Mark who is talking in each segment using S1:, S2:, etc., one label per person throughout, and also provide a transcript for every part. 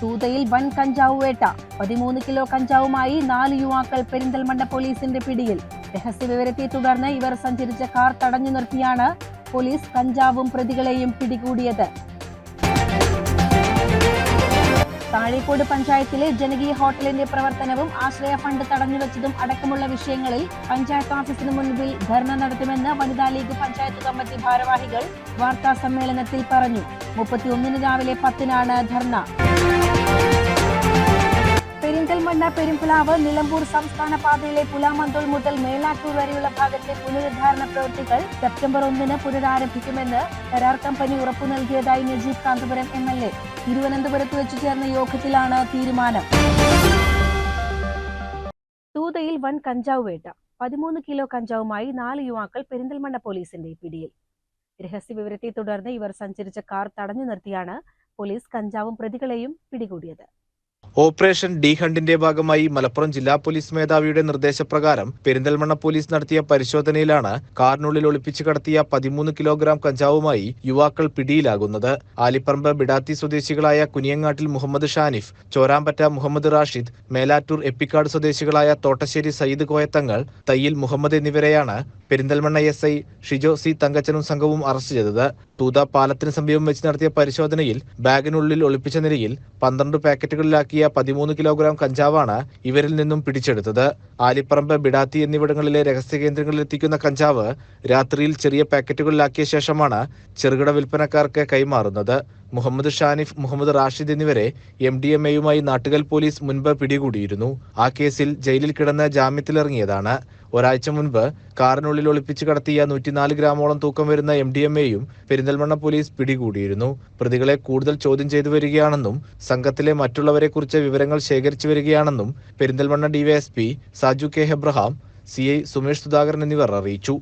S1: തൂതയിൽ വൻ കഞ്ചാവ് വേട്ട. പതിമൂന്ന് കിലോ കഞ്ചാവുമായി നാല് യുവാക്കൾ പെരിന്തൽമണ്ണ പോലീസിന്റെ പിടിയിൽ. രഹസ്യവിവരത്തെ തുടർന്ന് ഇവർ സഞ്ചരിച്ച കാർ തടഞ്ഞു നിർത്തിയാണ് പോലീസ് കഞ്ചാവും പ്രതികളെയും പിടികൂടിയത്. താഴേക്കോട് പഞ്ചായത്തിലെ ജനകീയ ഹോട്ടലിന്റെ പ്രവർത്തനവും ആശ്രയ ഫണ്ട് തടഞ്ഞുവച്ചതും അടക്കമുള്ള വിഷയങ്ങളിൽ പഞ്ചായത്ത് ഓഫീസിന് മുൻപിൽ ധർണ നടത്തുമെന്ന് വനിതാ ലീഗ് പഞ്ചായത്ത് കമ്മിറ്റി ഭാരവാഹികൾ വാർത്താ സമ്മേളനത്തിൽ പറഞ്ഞു. മുപ്പത്തിയൊന്നിന് രാവിലെ പത്തിനാണ് ധർണ. പെരിന്തൽമണ്ണ പെരുമ്പലാവ് നിലമ്പൂർ സംസ്ഥാന പാതയിലെ പുലാമന്തോൾ മുതൽ മേലാറ്റൂർ വരെയുള്ള ഭാഗത്തെ പുനരുദ്ധാരണ പ്രവൃത്തികൾ സെപ്റ്റംബർ ഒന്നിന് പുനരാരംഭിക്കുമെന്ന് കരാർ കമ്പനി ഉറപ്പു നൽകിയതായി Najeeb Kanthapuram M L A. തിരുവനന്തപുരത്ത് വെച്ച് ചേർന്ന യോഗത്തിലാണ് തീരുമാനം. തൂതയിൽ വൻ കഞ്ചാവ് വേട്ട. പതിമൂന്ന് കിലോ കഞ്ചാവുമായി നാല് യുവാക്കൾ പെരിന്തൽമണ്ണ പോലീസിന്റെ പിടിയിൽ. രഹസ്യ വിവരത്തെ തുടർന്ന് ഇവർ സഞ്ചരിച്ച കാർ തടഞ്ഞു നിർത്തിയാണ് പോലീസ് കഞ്ചാവും പ്രതികളെയും പിടികൂടിയത്.
S2: ഓപ്പറേഷൻ ഡി ഹണ്ടിന്റെ ഭാഗമായി മലപ്പുറം ജില്ലാ പോലീസ് മേധാവിയുടെ നിർദ്ദേശപ്രകാരം പെരിന്തൽമണ്ണ പോലീസ് നടത്തിയ പരിശോധനയിലാണ് കാറിനുള്ളിൽ ഒളിപ്പിച്ചു കടത്തിയ പതിമൂന്ന് കിലോഗ്രാം കഞ്ചാവുമായി യുവാക്കൾ പിടിയിലാകുന്നത്. ആലിപ്പറമ്പ് ബിഡാത്തി സ്വദേശികളായ കുനിയങ്ങാട്ടിൽ മുഹമ്മദ് ഷാനിഫ് ചോരാമ്പറ്റ മുഹമ്മദ് റാഷിദ് മേലാറ്റൂർ എപ്പിക്കാട് സ്വദേശികളായ തോട്ടശ്ശേരി സയ്യിദ് കോയത്തങ്ങൾ തയ്യിൽ മുഹമ്മദ് എന്നിവരെയാണ് Perinthalmanna S I Shijo C തങ്കച്ചനും സംഘവും അറസ്റ്റ് ചെയ്തത്. തൂത പാലത്തിന് സമീപം വെച്ച് നടത്തിയ പരിശോധനയിൽ ബാഗിനുള്ളിൽ ഒളിപ്പിച്ച നിലയിൽ പന്ത്രണ്ട് പാക്കറ്റുകളിലാക്കിയ പതിമൂന്ന് കിലോഗ്രാം കഞ്ചാവാണ് ഇവരിൽ നിന്നും പിടിച്ചെടുത്തത്. ആലിപ്പറമ്പ് ബിഡാത്തി എന്നിവിടങ്ങളിലെ രഹസ്യ കേന്ദ്രങ്ങളിൽ എത്തിക്കുന്ന കഞ്ചാവ് രാത്രിയിൽ ചെറിയ പാക്കറ്റുകളിലാക്കിയ ശേഷമാണ് ചെറുകിട വിൽപ്പനക്കാർക്ക് കൈമാറുന്നത്. മുഹമ്മദ് ഷാനിഫ് മുഹമ്മദ് റാഷിദ് എന്നിവരെ എം ഡി എം എയുമായി നാട്ടുകൽ പോലീസ് മുൻപ് പിടികൂടിയിരുന്നു. ആ കേസിൽ ജയിലിൽ കിടന്ന് ജാമ്യത്തിലിറങ്ങിയതാണ്. ഒരാഴ്ച മുൻപ് കാറിനുള്ളിൽ ഒളിപ്പിച്ചു കടത്തിയ നൂറ്റിനാല് ഗ്രാമോളം തൂക്കം വരുന്ന എം ഡി എം എയും പെരിന്തൽമണ്ണ പോലീസ് പിടികൂടിയിരുന്നു. പ്രതികളെ കൂടുതൽ ചോദ്യം ചെയ്തു വരികയാണെന്നും സംഘത്തിലെ മറ്റുള്ളവരെ കുറിച്ച് വിവരങ്ങൾ ശേഖരിച്ചു വരികയാണെന്നും Perinthalmanna DYSP Saju K Abraham C I Sumesh Sudhakaran എന്നിവർ അറിയിച്ചു.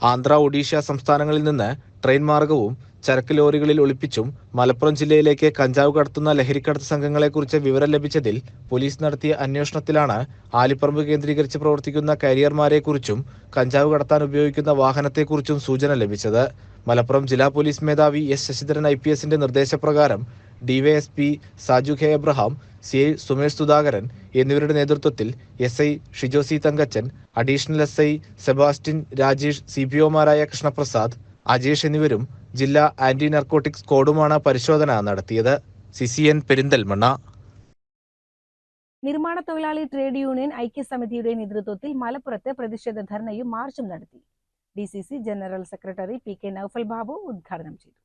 S2: ആന്ധ്ര ഒഡീഷ സംസ്ഥാനങ്ങളിൽ നിന്ന് ട്രെയിൻ മാർഗവും ചരക്ക് ലോറികളിൽ ഒളിപ്പിച്ചും മലപ്പുറം ജില്ലയിലേക്ക് കഞ്ചാവ് കടത്തുന്ന ലഹരിക്കടത്ത് സംഘങ്ങളെക്കുറിച്ച് വിവരം ലഭിച്ചതിൽ പോലീസ് നടത്തിയ അന്വേഷണത്തിലാണ് ആലിപ്പറമ്പ് കേന്ദ്രീകരിച്ച് പ്രവർത്തിക്കുന്ന കരിയർമാരെക്കുറിച്ചും കഞ്ചാവ് കടത്താൻ ഉപയോഗിക്കുന്ന വാഹനത്തെക്കുറിച്ചും സൂചന ലഭിച്ചത്. മലപ്പുറം ജില്ലാ പോലീസ് മേധാവി എസ് ശശിധരൻ ഐ പി എസിന്റെ നിർദ്ദേശപ്രകാരം DYSP Saju K Abraham C I Sumesh Sudhakaran എന്നിവരുടെ നേതൃത്വത്തിൽ S I Shijosi Thankachan additional S I Sebastian Rajesh C P ഒമാരായ Krishnaprasad Ajesh എന്നിവരും ജില്ലാ ആന്റി നർക്കോട്ടിക് സ്ക്വാഡുമാണ് പരിശോധന നടത്തിയത്. CCN C N Perinthalmanna.
S1: നിർമ്മാണ തൊഴിലാളി ട്രേഡ് യൂണിയൻ ഐക്യസമിതിയുടെ നേതൃത്വത്തിൽ മലപ്പുറത്ത് പ്രതിഷേധ ധർണയും മാർച്ചും നടത്തി. D C C general secretary P K Noufal Babu ഉദ്ഘാടനം ചെയ്തു.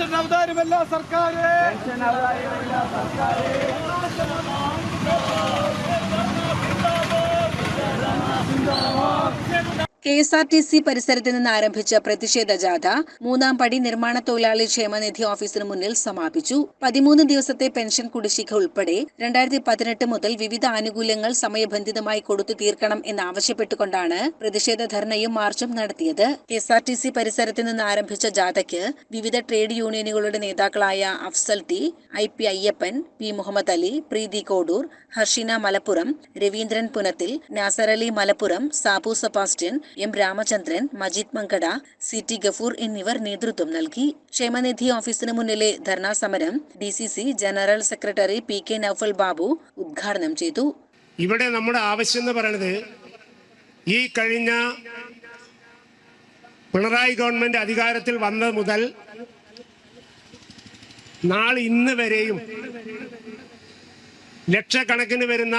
S3: പെൻഷൻ അവതാരമല്ല സർക്കാർ
S4: K S R T C പരിസരത്ത് നിന്ന് ആരംഭിച്ച പ്രതിഷേധ ജാഥ മൂന്നാം പടി നിർമ്മാണ തൊഴിലാളി ക്ഷേമനിധി ഓഫീസിന് മുന്നിൽ സമാപിച്ചു. പതിമൂന്ന് ദിവസത്തെ പെൻഷൻ കുടിശ്ശിക ഉൾപ്പെടെ രണ്ടായിരത്തി പതിനെട്ട് മുതൽ വിവിധ ആനുകൂല്യങ്ങൾ സമയബന്ധിതമായി കൊടുത്തു തീർക്കണം എന്നാവശ്യപ്പെട്ടുകൊണ്ടാണ് പ്രതിഷേധ ധർണയും മാർച്ചും നടത്തിയത്. K S R T C പരിസരത്ത് നിന്ന് ആരംഭിച്ച ജാഥയ്ക്ക് വിവിധ ട്രേഡ് യൂണിയനുകളുടെ നേതാക്കളായ Afsal T I P Ayyappan P Muhammad Ali Preethi Kodur Harshina Malappuram Raveendran Punathil Nasar Ali Malappuram Sabu Sebastian M Ramachandran Majeed Mankada C T Gafoor എന്നിവർ നേതൃത്വം നൽകി. ക്ഷേമനിധി ഓഫീസിന് മുന്നിലെ ധർണാ സമരം D C C general secretary P K Noufal Babu ഉദ്ഘാടനം ചെയ്തു.
S3: ഇവിടെ നമ്മുടെ ആവശ്യം എന്ന് പറയുന്നത് ഈ കഴിഞ്ഞ പിണറായി ഗവൺമെന്റ് അധികാരത്തിൽ വന്നത് മുതൽ നാളെ ഇന്ന് വരെയും ലക്ഷക്കണക്കിന് വരുന്ന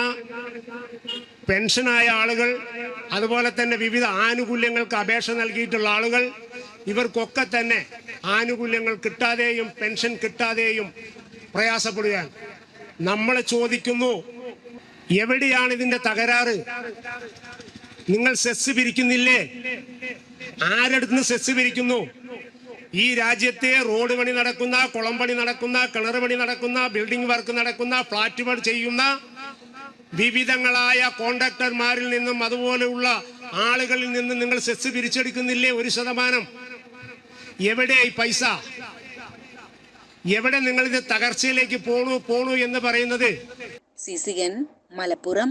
S3: പെൻഷനായ ആളുകൾ അതുപോലെ തന്നെ വിവിധ ആനുകൂല്യങ്ങൾക്ക് അപേക്ഷ നൽകിയിട്ടുള്ള ആളുകൾ ഇവർക്കൊക്കെ തന്നെ ആനുകൂല്യങ്ങൾ കിട്ടാതെയും പെൻഷൻ കിട്ടാതെയും പ്രയാസപ്പെടുകയാണ്. നമ്മൾ ചോദിക്കുന്നു എവിടെയാണ് ഇതിന്റെ തകരാറ്? നിങ്ങൾ സെസ് പിരിക്കുന്നില്ലേ? ആരടുത്തുനിന്ന് സെസ് പിരിക്കുന്നു? ഈ രാജ്യത്തെ റോഡ് പണി നടക്കുന്ന കുളം പണി നടക്കുന്ന കിണർ പണി നടക്കുന്ന ബിൽഡിംഗ് വർക്ക് നടക്കുന്ന ഫ്ലാറ്റ് പണി ചെയ്യുന്ന വിവിധങ്ങളായ കോണ്ടാക്ടർമാരിൽ നിന്നും അതുപോലെയുള്ള ആളുകളിൽ നിന്നും നിങ്ങൾ സെസ് പിരിച്ചെടുക്കുന്നില്ലേ ഒരു ശതമാനം? എവിടെ ഈ പൈസ? എവിടെ നിങ്ങൾ ഇത് തകർച്ചയിലേക്ക് പോണു പോണു എന്ന് പറയുന്നത്?
S4: മലപ്പുറം.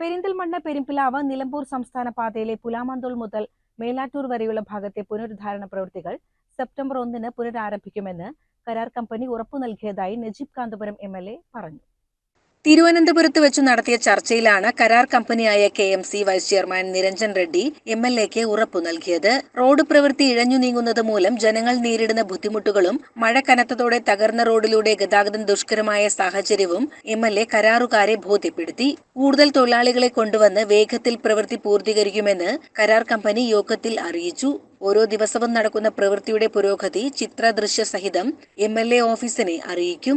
S1: പെരിന്തൽമണ്ണ പെരുമ്പിലാവ് നിലമ്പൂർ സംസ്ഥാന പാതയിലെ പുലാമന്തോൾ മുതൽ മേലാറ്റൂർ വരെയുള്ള ഭാഗത്തെ പുനരുദ്ധാരണ പ്രവൃത്തികൾ സെപ്റ്റംബർ ഒന്നിന് പുനരാരംഭിക്കുമെന്ന് കരാർ കമ്പനി ഉറപ്പു നൽകിയതായി നജീബ് കാന്തപുരം എം പറഞ്ഞു.
S4: തിരുവനന്തപുരത്ത് വെച്ച് നടത്തിയ ചർച്ചയിലാണ് കരാർ കമ്പനിയായ K M C vice chairman Niranjan Reddy M L എക്ക് ഉറപ്പു നൽകിയത്. റോഡ് പ്രവൃത്തി ഇഴഞ്ഞു നീങ്ങുന്നത് മൂലം ജനങ്ങൾ നേരിടുന്ന ബുദ്ധിമുട്ടുകളും മഴ കനത്തതോടെ തകർന്ന റോഡിലൂടെ ഗതാഗതം ദുഷ്കരമായ സാഹചര്യവും എം എൽ എ കരാറുകാരെ ബോധ്യപ്പെടുത്തി. കൂടുതൽ തൊഴിലാളികളെ കൊണ്ടുവന്ന് വേഗത്തിൽ പ്രവൃത്തി പൂർത്തീകരിക്കുമെന്ന് കരാർ കമ്പനി യോഗത്തിൽ അറിയിച്ചു. ഓരോ ദിവസവും നടക്കുന്ന പ്രവൃത്തിയുടെ പുരോഗതി ചിത്രദൃശ്യ സഹിതം എം എൽ എ ഓഫീസിനെ അറിയിക്കും.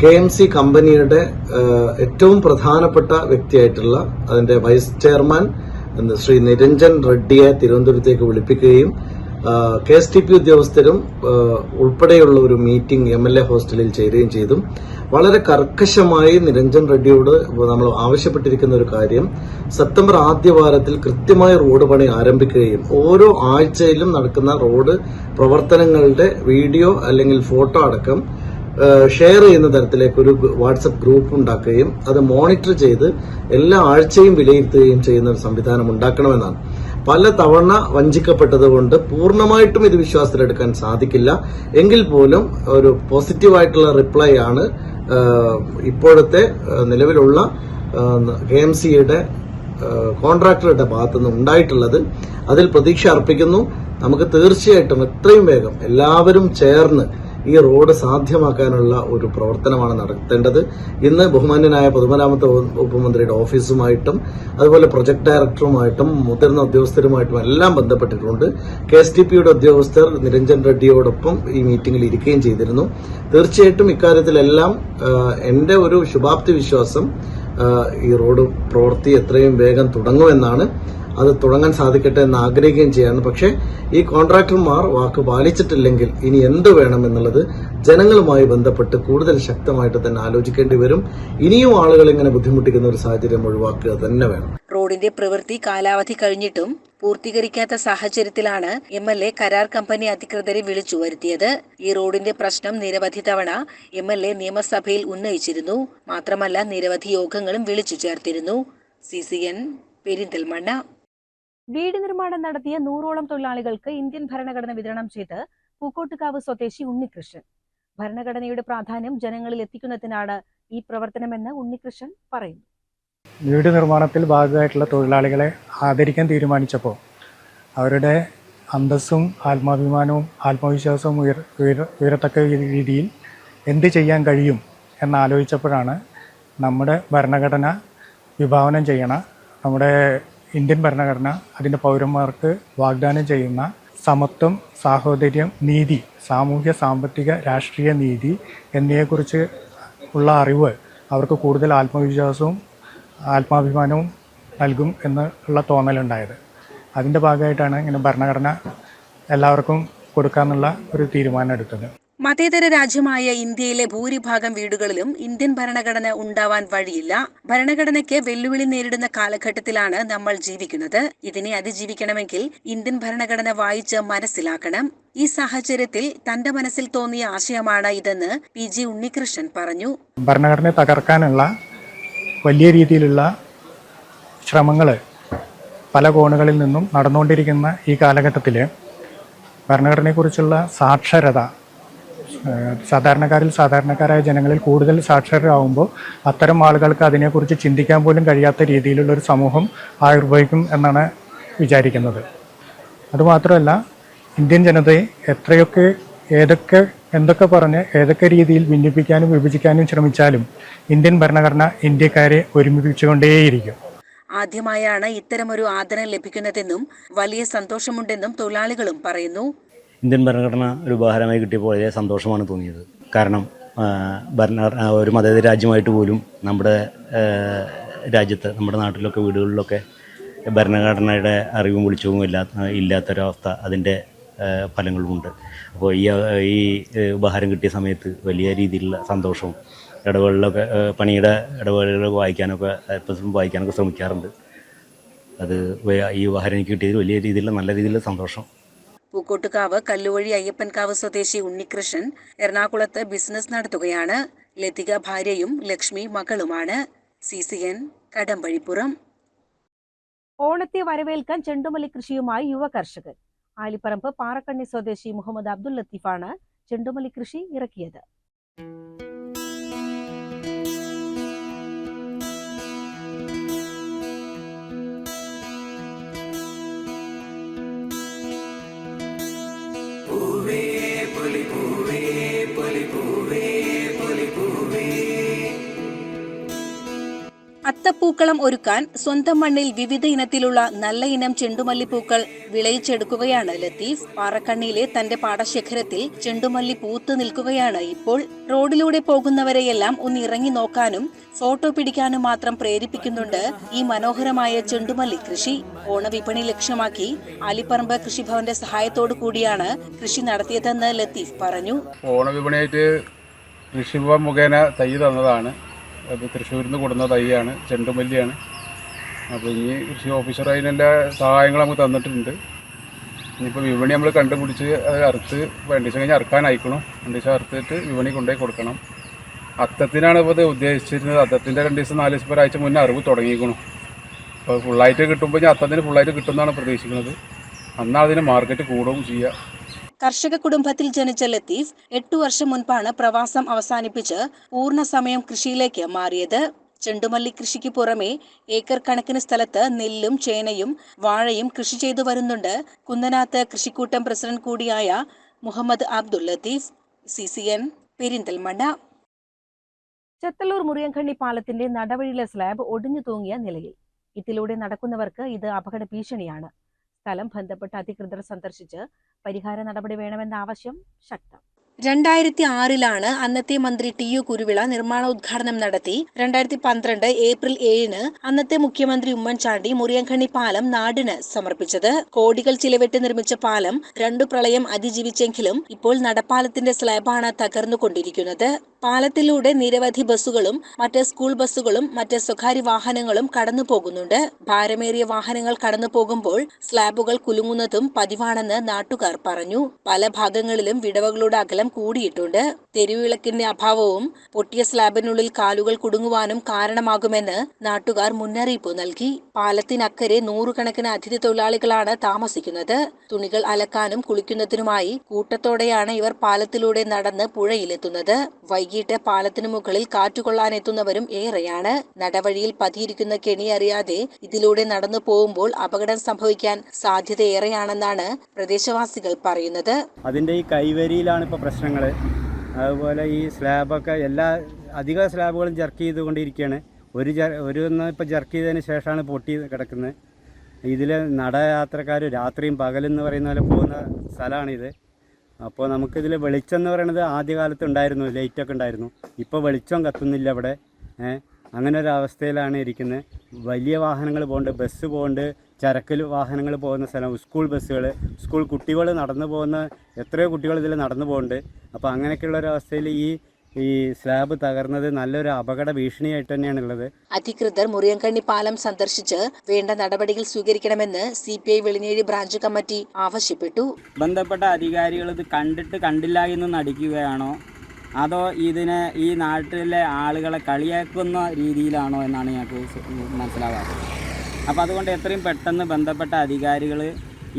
S5: കെ എം സി കമ്പനിയുടെ ഏറ്റവും പ്രധാനപ്പെട്ട വ്യക്തിയായിട്ടുള്ള അതിന്റെ വൈസ് ചെയർമാൻ ശ്രീ നിരഞ്ജൻ റെഡ്ഡിയെ തിരുവനന്തപുരത്തേക്ക് വിളിപ്പിക്കുകയും കെ എസ് ടി പി ഉദ്യോഗസ്ഥരും ഉൾപ്പെടെയുള്ള ഒരു മീറ്റിംഗ് എം എൽ എ ഹോസ്റ്റലിൽ ചേരുകയും ചെയ്തു. വളരെ കർക്കശമായി നിരഞ്ജൻ റെഡ്ഡിയോട് നമ്മൾ ആവശ്യപ്പെട്ടിരിക്കുന്ന ഒരു കാര്യം സെപ്റ്റംബർ ആദ്യ വാരത്തിൽ കൃത്യമായ റോഡ് പണി ആരംഭിക്കുകയും ഓരോ ആഴ്ചയിലും നടക്കുന്ന റോഡ് പ്രവർത്തനങ്ങളുടെ വീഡിയോ അല്ലെങ്കിൽ ഫോട്ടോ അടക്കം ഷെയർ ചെയ്യുന്ന തരത്തിലേക്ക് ഒരു വാട്സപ്പ് ഗ്രൂപ്പ് ഉണ്ടാക്കുകയും അത് മോണിറ്റർ ചെയ്ത് എല്ലാ ആഴ്ചയും വിലയിരുത്തുകയും ചെയ്യുന്ന ഒരു സംവിധാനം ഉണ്ടാക്കണമെന്നാണ്. പല തവണ വഞ്ചിക്കപ്പെട്ടതുകൊണ്ട് പൂർണമായിട്ടും ഇത് വിശ്വാസത്തിലെടുക്കാൻ സാധിക്കില്ല. എങ്കിൽ പോലും ഒരു പോസിറ്റീവായിട്ടുള്ള റിപ്ലൈ ആണ് ഇപ്പോഴത്തെ നിലവിലുള്ള കെ എം സിയുടെ കോൺട്രാക്ടറുടെ ഭാഗത്തുനിന്ന് ഉണ്ടായിട്ടുള്ളത്. അതിൽ പ്രതീക്ഷ അർപ്പിക്കുന്നു. നമുക്ക് തീർച്ചയായിട്ടും എത്രയും വേഗം എല്ലാവരും ചേർന്ന് ഈ റോഡ് സാധ്യമാക്കാനുള്ള ഒരു പ്രവർത്തനമാണ് നടത്തേണ്ടത്. ഇന്ന് ബഹുമാന്യനായ പൊതുമരാമത്ത് ഉപമന്ത്രിയുടെ ഓഫീസുമായിട്ടും അതുപോലെ പ്രൊജക്ട് ഡയറക്ടറുമായിട്ടും മുതിർന്ന ഉദ്യോഗസ്ഥരുമായിട്ടും എല്ലാം ബന്ധപ്പെട്ടിട്ടുണ്ട്. കെ എസ് ഡി പിയുടെ ഉദ്യോഗസ്ഥർ നിരഞ്ജൻ റെഡ്ഡിയോടൊപ്പം ഈ മീറ്റിംഗിൽ ഇരിക്കുകയും ചെയ്തിരുന്നു. തീർച്ചയായിട്ടും ഇക്കാര്യത്തിലെല്ലാം എന്റെ ഒരു ശുഭാപ്തി വിശ്വാസം ഈ റോഡ് പ്രവൃത്തി എത്രയും വേഗം തുടങ്ങുമെന്നാണ് അത് തുടങ്ങാൻ സാധിക്കട്ടെ എന്ന് ആഗ്രഹിക്കുകയും ചെയ്യാണ് പക്ഷേ ഈ കോൺട്രാക്ടർമാർ വാക്ക് പാലിച്ചിട്ടില്ലെങ്കിൽ ഇനി എന്ത് വേണം എന്നുള്ളത് ജനങ്ങളുമായി ബന്ധപ്പെട്ട് കൂടുതൽ ശക്തമായിട്ട് തന്നെ ആലോചിക്കേണ്ടി വരും. ഇനിയും ആളുകൾ ഇങ്ങനെ ബുദ്ധിമുട്ടിക്കുന്ന ഒരു സാഹചര്യം ഒഴിവാക്കുക തന്നെ വേണം.
S4: റോഡിന്റെ പ്രവൃത്തി കാലാവധി കഴിഞ്ഞിട്ടും പൂർത്തീകരിക്കാത്ത സാഹചര്യത്തിലാണ് എം എൽ എ കരാർ കമ്പനി അധികൃതരെ വിളിച്ചു വരുത്തിയത്. ഈ റോഡിന്റെ പ്രശ്നം നിരവധി തവണ എം എൽ എ നിയമസഭയിൽ ഉന്നയിച്ചിരുന്നു. മാത്രമല്ല നിരവധി യോഗങ്ങളും വിളിച്ചു ചേർത്തിരുന്നു. C C N Perinthalmanna.
S1: വീട് നിർമ്മാണം നടത്തിയ നൂറോളം തൊഴിലാളികൾക്ക് ഇന്ത്യൻ ഭരണഘടന വിതരണം ചെയ്ത് പൂക്കോട്ടുകാവ് സ്വദേശി ഉണ്ണികൃഷ്ണൻ. ഭരണഘടനയുടെ പ്രാധാന്യം ജനങ്ങളിൽ എത്തിക്കുന്നതിനാണ് ഈ പ്രവർത്തനമെന്ന് ഉണ്ണികൃഷ്ണൻ പറയുന്നു.
S6: വീട് നിർമ്മാണത്തിൽ ഭാഗമായിട്ടുള്ള തൊഴിലാളികളെ ആദരിക്കാൻ തീരുമാനിച്ചപ്പോൾ അവരുടെ അന്തസ്സും ആത്മാഭിമാനവും ആത്മവിശ്വാസവും ഉയർ ഉയരത്തക്ക രീതിയിൽ എന്ത് ചെയ്യാൻ കഴിയും എന്നാലോചിച്ചപ്പോഴാണ് നമ്മുടെ ഭരണഘടന വിഭാവനം ചെയ്യണ നമ്മുടെ ഇന്ത്യൻ ഭരണഘടന അതിന്റെ പൗരന്മാർക്ക് വാഗ്ദാനം ചെയ്യുന്ന സമത്വം സാഹോദര്യം നീതി സാമൂഹ്യ സാമ്പത്തിക രാഷ്ട്രീയ നീതി എന്നിവയെക്കുറിച്ച് ഉള്ള അറിവ് അവർക്ക് കൂടുതൽ ആത്മവിശ്വാസവും ആത്മാഭിമാനവും നൽകും എന്നുള്ള തോന്നലുണ്ടായത്. അതിന്റെ ഭാഗമായിട്ടാണ് ഇങ്ങനെ ഭരണഘടന എല്ലാവർക്കും കൊടുക്കാമെന്നുള്ള ഒരു തീരുമാനം എടുത്തത്.
S4: മതേതര രാജ്യമായ ഇന്ത്യയിലെ ഭൂരിഭാഗം വീടുകളിലും ഇന്ത്യൻ ഭരണഘടന ഉണ്ടാവാൻ വഴിയില്ല. ഭരണഘടനയ്ക്ക് വെല്ലുവിളി നേരിടുന്ന കാലഘട്ടത്തിലാണ് നമ്മൾ ജീവിക്കുന്നത്. ഇതിനെ അതിജീവിക്കണമെങ്കിൽ ഇന്ത്യൻ ഭരണഘടന വായിച്ച് മനസ്സിലാക്കണം. ഈ സാഹചര്യത്തിൽ തന്റെ മനസ്സിൽ തോന്നിയ ആശയമാണ് ഇതെന്ന് പി ജി ഉണ്ണികൃഷ്ണൻ പറഞ്ഞു.
S6: ഭരണഘടനയെ തകർക്കാനുള്ള വലിയ രീതിയിലുള്ള ശ്രമങ്ങൾ പല കോണുകളിൽ നിന്നും നടന്നുകൊണ്ടിരിക്കുന്ന ഈ കാലഘട്ടത്തിൽ ഭരണഘടനയെക്കുറിച്ചുള്ള സാക്ഷരത സാധാരണക്കാരിൽ സാധാരണക്കാരായ ജനങ്ങളിൽ കൂടുതൽ സാക്ഷരരാകുമ്പോൾ അത്തരം ആളുകൾക്ക് അതിനെക്കുറിച്ച് ചിന്തിക്കാൻ പോലും കഴിയാത്ത രീതിയിലുള്ള ഒരു സമൂഹം ആവിർഭവിക്കും എന്നാണ് വിചാരിക്കുന്നത്. അതുമാത്രമല്ല ഇന്ത്യൻ ജനതയെ എത്രയൊക്കെ ഏതൊക്കെ എന്തൊക്കെ പറഞ്ഞ് ഏതൊക്കെ രീതിയിൽ ഭിന്നിപ്പിക്കാനും വിഭജിക്കാനും ശ്രമിച്ചാലും ഇന്ത്യൻ ഭരണഘടന ഇന്ത്യക്കാരെ ഒരുമിപ്പിച്ചുകൊണ്ടേയിരിക്കും.
S4: ആദ്യമായാണ് ഇത്തരമൊരു ആദരം ലഭിക്കുന്നതെന്നും വലിയ സന്തോഷമുണ്ടെന്നും തൊഴിലാളികളും പറയുന്നു.
S7: ഇന്ത്യൻ ഭരണഘടന ഒരു ഉപഹാരമായി കിട്ടിയപ്പോൾ വളരെ സന്തോഷമാണ് തോന്നിയത്. കാരണം ഭരണ ഒരു മതേതര രാജ്യമായിട്ട് പോലും നമ്മുടെ രാജ്യത്ത് നമ്മുടെ നാട്ടിലൊക്കെ വീടുകളിലൊക്കെ ഭരണഘടനയുടെ അറിവും വെളിച്ചവും ഇല്ലാത്ത ഇല്ലാത്തൊരവസ്ഥ അതിന്റെ ഫലങ്ങളുമുണ്ട്. അപ്പോൾ ഈ ഈ ഉപഹാരം കിട്ടിയ സമയത്ത് വലിയ രീതിയിലുള്ള സന്തോഷവും ഇടവേളയിലൊക്കെ പണിയുടെ ഇടവേളകളൊക്കെ വായിക്കാനൊക്കെ എപ്പോഴും വായിക്കാനൊക്കെ ശ്രമിക്കാറുണ്ട്. അത് ഈ ഉപഹാരം എനിക്ക് കിട്ടിയതിൽ വലിയ രീതിയിലുള്ള നല്ല രീതിയിലുള്ള സന്തോഷം.
S4: പൂക്കോട്ടുകാവ് കല്ലുവഴി അയ്യപ്പൻകാവ് സ്വദേശി ഉണ്ണികൃഷ്ണൻ എറണാകുളത്ത് ബിസിനസ് നടത്തുകയാണ്. ലതിക ഭാര്യയും Lakshmi മകളുമാണ്. C C N Kadambazhipuram.
S1: ഓണത്തെ വരവേൽക്കാൻ ചെണ്ടുമല്ലി കൃഷിയുമായി യുവ കർഷകർ ആലിപ്പറമ്പ് പാറക്കണ്ണി സ്വദേശി മുഹമ്മദ് അബ്ദുൽ ലത്തീഫാണ് ചെണ്ടുമല്ലി കൃഷി ഇറക്കിയത്.
S4: അത്തപ്പൂക്കളം ഒരുക്കാൻ സ്വന്തം മണ്ണിൽ വിവിധ ഇനത്തിലുള്ള നല്ല ഇനം ചെണ്ടുമല്ലിപ്പൂക്കൾ വിളയിച്ചെടുക്കുകയാണ് ലത്തീഫ്. പാറക്കണ്ണിയിലെ തന്റെ പാടശേഖരത്തിൽ ചെണ്ടുമല്ലി പൂത്തു നിൽക്കുകയാണ് ഇപ്പോൾ. റോഡിലൂടെ പോകുന്നവരെയെല്ലാം ഒന്ന് ഇറങ്ങി നോക്കാനും ഫോട്ടോ പിടിക്കാനും മാത്രം പ്രേരിപ്പിക്കുന്നുണ്ട് ഈ മനോഹരമായ ചെണ്ടുമല്ലി കൃഷി. ഓണവിപണി ലക്ഷ്യമാക്കി ആലിപ്പറമ്പ് കൃഷിഭവന്റെ സഹായത്തോടു കൂടിയാണ് കൃഷി നടത്തിയതെന്ന് ലത്തീഫ് പറഞ്ഞു.
S8: ഓണവിപണിയായിട്ട് കൃഷിഭവൻ മുഖേന തൈ തന്നതാണ്. അത് തൃശ്ശൂരിൽ നിന്ന് കൊടുന്ന തൈയാണ് ചെണ്ടുമല്ലിയാണ്. അപ്പോൾ ഇനി കൃഷി ഓഫീസർ അതിനെല്ലാ സഹായങ്ങൾ നമുക്ക് തന്നിട്ടുണ്ട്. ഇനിയിപ്പോൾ വിപണി നമ്മൾ കണ്ടുപിടിച്ച് അത് അറുത്ത് രണ്ട് ദിവസം കഴിഞ്ഞ് അറുക്കാനായിക്കണം. രണ്ട് ദിവസം അറുത്തിട്ട് വിപണി കൊണ്ടുപോയി കൊടുക്കണം. അത്തത്തിനാണ് ഇപ്പോൾ ഇത് ഉദ്ദേശിച്ചിരുന്നത്. അത്തത്തിന്റെ രണ്ട് ദിവസം നാല് ദിവസം ഒരാഴ്ച മുന്നേ അറിവ് തുടങ്ങിയിരിക്കണം അപ്പോൾ ഫുള്ളായിട്ട് കിട്ടുമ്പോൾ ഞാൻ അത്തത്തിന് ഫുള്ളായിട്ട് കിട്ടുമെന്നാണ് പ്രതീക്ഷിക്കുന്നത്. അന്നാ അതിന് മാർക്കറ്റ് കൂടുകയും ചെയ്യുക
S4: കർഷക കുടുംബത്തിൽ ജനിച്ച ലത്തീഫ് എട്ടു വർഷം മുൻപാണ് പ്രവാസം അവസാനിപ്പിച്ച് പൂർണ സമയം കൃഷിയിലേക്ക് മാറിയത്. ചെണ്ടുമല്ലി കൃഷിക്ക് പുറമെ ഏക്കർ കണക്കിന് സ്ഥലത്ത് നെല്ലും ചേനയും വാഴയും കൃഷി ചെയ്തു വരുന്നുണ്ട്. കുന്നനാത്ത് കൃഷിക്കൂട്ടം പ്രസിഡന്റ് കൂടിയായ Muhammad Abdul Latheef C C N Perinthalmanna.
S1: Chethallur Muriyankanni പാലത്തിന്റെ നടവഴിയിലെ സ്ലാബ് ഒടിഞ്ഞു തൂങ്ങിയ നിലയിൽ. ഇതിലൂടെ നടക്കുന്നവർക്ക് ഇത് അപകട ഭീഷണിയാണ്. സ്ഥലം ബന്ധപ്പെട്ട അധികൃതർ സന്ദർശിച്ച് പരിഹാര നടപടി വേണമെന്ന ആവശ്യം ശക്തം.
S4: രണ്ടായിരത്തി ആറിലാണ് അന്നത്തെ മന്ത്രി ടി യു കുരുവിള നിർമ്മാണോദ്ഘാടനം നടത്തി. രണ്ടായിരത്തി പന്ത്രണ്ട് ഏപ്രിൽ ഏഴിന് അന്നത്തെ മുഖ്യമന്ത്രി ഉമ്മൻചാണ്ടി മുറിയങ്കണ്ണി പാലം നാടിന് സമർപ്പിച്ചത്. കോടികൾ ചിലവിട്ട് നിർമ്മിച്ച പാലം രണ്ടു പ്രളയം അതിജീവിച്ചെങ്കിലും ഇപ്പോൾ നടപ്പാലത്തിന്റെ സ്ലാബാണ് തകർന്നുകൊണ്ടിരിക്കുന്നത്. പാലത്തിലൂടെ നിരവധി ബസ്സുകളും മറ്റ് സ്കൂൾ ബസ്സുകളും മറ്റ് സ്വകാര്യ വാഹനങ്ങളും കടന്നു പോകുന്നുണ്ട്. ഭാരമേറിയ വാഹനങ്ങൾ കടന്നു പോകുമ്പോൾ സ്ലാബുകൾ കുലുങ്ങുന്നതും പതിവാണെന്ന് നാട്ടുകാർ പറഞ്ഞു. പല ഭാഗങ്ങളിലും വിടവുകളുടെ അകലം കൂടിയിട്ടുണ്ട്. തെരുവിളക്കിന്റെ അഭാവവും പൊട്ടിയ സ്ലാബിനുള്ളിൽ കാലുകൾ കുടുങ്ങുവാനും കാരണമാകുമെന്ന് നാട്ടുകാർ മുന്നറിയിപ്പ് നൽകി. പാലത്തിനക്കരെ നൂറുകണക്കിന് അതിഥി തൊഴിലാളികളാണ് താമസിക്കുന്നത്. തുണികൾ അലക്കാനും കുളിക്കുന്നതിനുമായി കൂട്ടത്തോടെയാണ് ഇവർ പാലത്തിലൂടെ നടന്ന് പുഴയിലെത്തുന്നത്. വൈകിട്ട് പാലത്തിനു മുകളിൽ കാറ്റുകൊള്ളാനെത്തുന്നവരും ഏറെയാണ്. നടവഴിയിൽ പതിയിരിക്കുന്ന കെണി അറിയാതെ ഇതിലൂടെ നടന്നു പോകുമ്പോൾ അപകടം സംഭവിക്കാൻ സാധ്യത സാധ്യതയേറെയാണെന്നാണ് പ്രദേശവാസികൾ പറയുന്നത്.
S9: അതിന്റെ ഈ കൈവരിയിലാണ് ഇപ്പോൾ പ്രശ്നങ്ങൾ. അതുപോലെ ഈ സ്ലാബൊക്കെ എല്ലാ അധിക സ്ലാബുകളും ജർക്ക് ചെയ്തുകൊണ്ടിരിക്കുകയാണ്. ഒരു ഒരു ഇപ്പൊ ജർക്ക് ചെയ്തതിന് ശേഷമാണ് പൊട്ടി കിടക്കുന്നത്. ഇതിൽ നടയാത്രക്കാർ രാത്രിയും പകലെന്ന് പറയുന്ന പോലെ പോകുന്ന സ്ഥലമാണിത്. അപ്പോൾ നമുക്കിതിൽ വെളിച്ചം എന്ന് പറയുന്നത് ആദ്യകാലത്ത് ഉണ്ടായിരുന്നു ലൈറ്റൊക്കെ ഉണ്ടായിരുന്നു. ഇപ്പോൾ വെളിച്ചം കത്തുന്നില്ല അവിടെ അങ്ങനെ ഒരു അവസ്ഥയിലാണ് ഇരിക്കുന്നത് വലിയ വാഹനങ്ങൾ പോകുന്നുണ്ട് ബസ് പോകുന്നുണ്ട് ചരക്കിൽ വാഹനങ്ങൾ പോകുന്ന സ്ഥലം സ്കൂൾ ബസ്സുകൾ സ്കൂൾ കുട്ടികൾ നടന്നു പോകുന്ന എത്രയോ കുട്ടികൾ ഇതിൽ നടന്നു പോകുന്നുണ്ട്. അപ്പോൾ അങ്ങനെയൊക്കെയുള്ള ഒരു അവസ്ഥയിൽ ഈ ഈ സ്ലാബ് തകർന്നത് നല്ലൊരു അപകട ഭീഷണിയായിട്ട് തന്നെയാണ് ഉള്ളത്.
S4: അധികൃതർ മുറിയൻകണ്ണി പാലം സന്ദർശിച്ച് വേണ്ട നടപടികൾ സ്വീകരിക്കണമെന്ന് C P I Velinezhi branch committee ആവശ്യപ്പെട്ടു.
S10: ബന്ധപ്പെട്ട അധികാരികൾ ഇത് കണ്ടിട്ട് കണ്ടില്ല എന്ന് നടിക്കുകയാണോ? അതോ ഇതിനെ ഈ നാട്ടിലെ ആളുകളെ കളിയാക്കുന്ന രീതിയിലാണോ എന്നാണ് ഞങ്ങൾക്ക് മനസ്സിലാവാറ് മനസ്സിലാവാത്തത്. അപ്പോൾ അതുകൊണ്ട് എത്രയും പെട്ടെന്ന് ബന്ധപ്പെട്ട അധികാരികൾ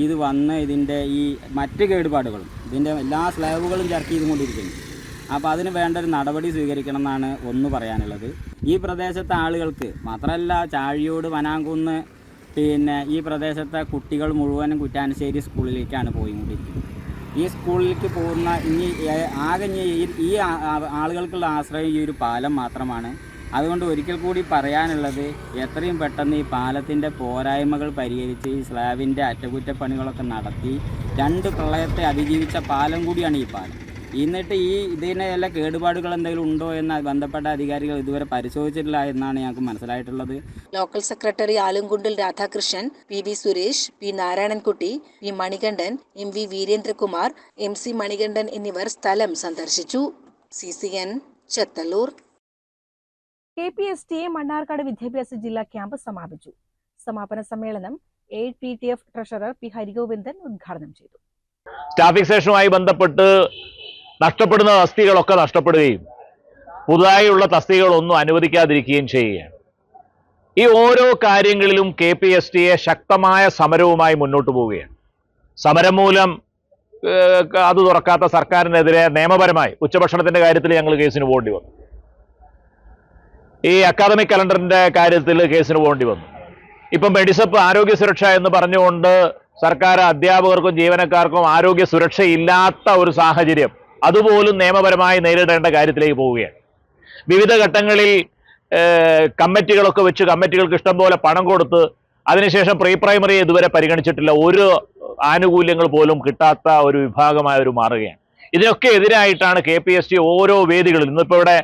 S10: ഇത് വന്ന് ഇതിന്റെ ഈ മറ്റ് കേടുപാടുകളും ഇതിന്റെ എല്ലാ സ്ലാബുകളും ചർച്ച ചെയ്തുകൊണ്ടിരിക്കുന്നു. അപ്പോൾ അതിന് വേണ്ട ഒരു നടപടി സ്വീകരിക്കണം എന്നാണ് ഒന്ന് പറയാനുള്ളത്. ഈ പ്രദേശത്തെ ആളുകൾക്ക് മാത്രമല്ല ചാഴിയോട് വനാങ്കുന്ന് പിന്നെ ഈ പ്രദേശത്തെ കുട്ടികൾ മുഴുവനും കുറ്റാനശ്ശേരി സ്കൂളിലേക്കാണ് പോയിക്കൊണ്ടിരിക്കുന്നത്. ഈ സ്കൂളിലേക്ക് പോകുന്ന ഇനി ആകെ ഈ- ആളുകൾക്കുള്ള ആശ്രയം ഈ ഒരു പാലം മാത്രമാണ്. അതുകൊണ്ട് ഒരിക്കൽ കൂടി പറയാനുള്ളത് എത്രയും പെട്ടെന്ന് ഈ പാലത്തിന്റെ പോരായ്മകൾ പരിഹരിച്ച് ഈ സ്ലാബിന്റെ അറ്റകുറ്റപ്പണികളൊക്കെ നടത്തി രണ്ട് പ്രളയത്തെ അതിജീവിച്ച പാലം കൂടിയാണ് ഈ പാലം. എന്നിട്ട് ഈ ഇതിനെ എല്ലാ കേടുപാടുകൾ എന്തെങ്കിലും ഉണ്ടോ എന്ന് ബന്ധപ്പെട്ട അധികാരികൾ ഇതുവരെ പരിശോധിച്ചിട്ടില്ല എന്നാണ് ഞങ്ങൾക്ക് മനസ്സിലായിട്ടുള്ളത്.
S4: Local secretary Alumkundil Radhakrishnan P V Suresh P Narayanankutty P Manikandan M V Veerendrakumar M C Manikandan എന്നിവർ സ്ഥലം സന്ദർശിച്ചു. C C N Chethallur.
S1: K P S T A Mannarkkad വിദ്യാഭ്യാസ ജില്ലാ ക്യാമ്പ് സമാപിച്ചു. സമാപന സമ്മേളനം A P T F treasurer P Harigovindan ഉദ്ഘാടനം ചെയ്തു.
S11: സ്റ്റാഫിക് സെഷനുമായി ബന്ധപ്പെട്ട് നഷ്ടപ്പെടുന്ന തസ്തികളൊക്കെ നഷ്ടപ്പെടുകയും പുതുതായുള്ള തസ്തികളൊന്നും അനുവദിക്കാതിരിക്കുകയും ചെയ്യുകയാണ്. ഈ ഓരോ കാര്യങ്ങളിലും K P S T A ശക്തമായ സമരവുമായി മുന്നോട്ട് പോവുകയാണ്. സമരം മൂലം അത് തുറക്കാത്ത സർക്കാരിനെതിരെ നിയമപരമായി ഉച്ചഭക്ഷണത്തിന്റെ കാര്യത്തിൽ ഞങ്ങൾ കേസിന് പോകേണ്ടി വന്നു. ഈ അക്കാദമിക് കലണ്ടറിന്റെ കാര്യത്തിൽ കേസിന് പോകേണ്ടി വന്നു. ഇപ്പം മെഡിസപ്പ് ആരോഗ്യ സുരക്ഷ എന്ന് പറഞ്ഞുകൊണ്ട് സർക്കാർ അധ്യാപകർക്കും ജീവനക്കാർക്കും ആരോഗ്യ സുരക്ഷയില്ലാത്ത ഒരു സാഹചര്യം അതുപോലും നിയമപരമായി നേരിടേണ്ട കാര്യത്തിലേക്ക് പോവുകയാണ്. വിവിധ ഘട്ടങ്ങളിൽ കമ്മിറ്റികളൊക്കെ വെച്ച് കമ്മിറ്റികൾക്ക് ഇഷ്ടം പോലെ പണം കൊടുത്ത് അതിനുശേഷം പ്രീ പ്രൈമറി ഇതുവരെ പരിഗണിച്ചിട്ടില്ല. ഒരു ആനുകൂല്യങ്ങൾ പോലും കിട്ടാത്ത ഒരു വിഭാഗമായ ഒരു മാറുകയാണ്. ഇതിനൊക്കെ എതിരായിട്ടാണ് കെ പി എസ് ടി ഓരോ വേദികളിൽ ഇന്നിപ്പോൾ ഇവിടെ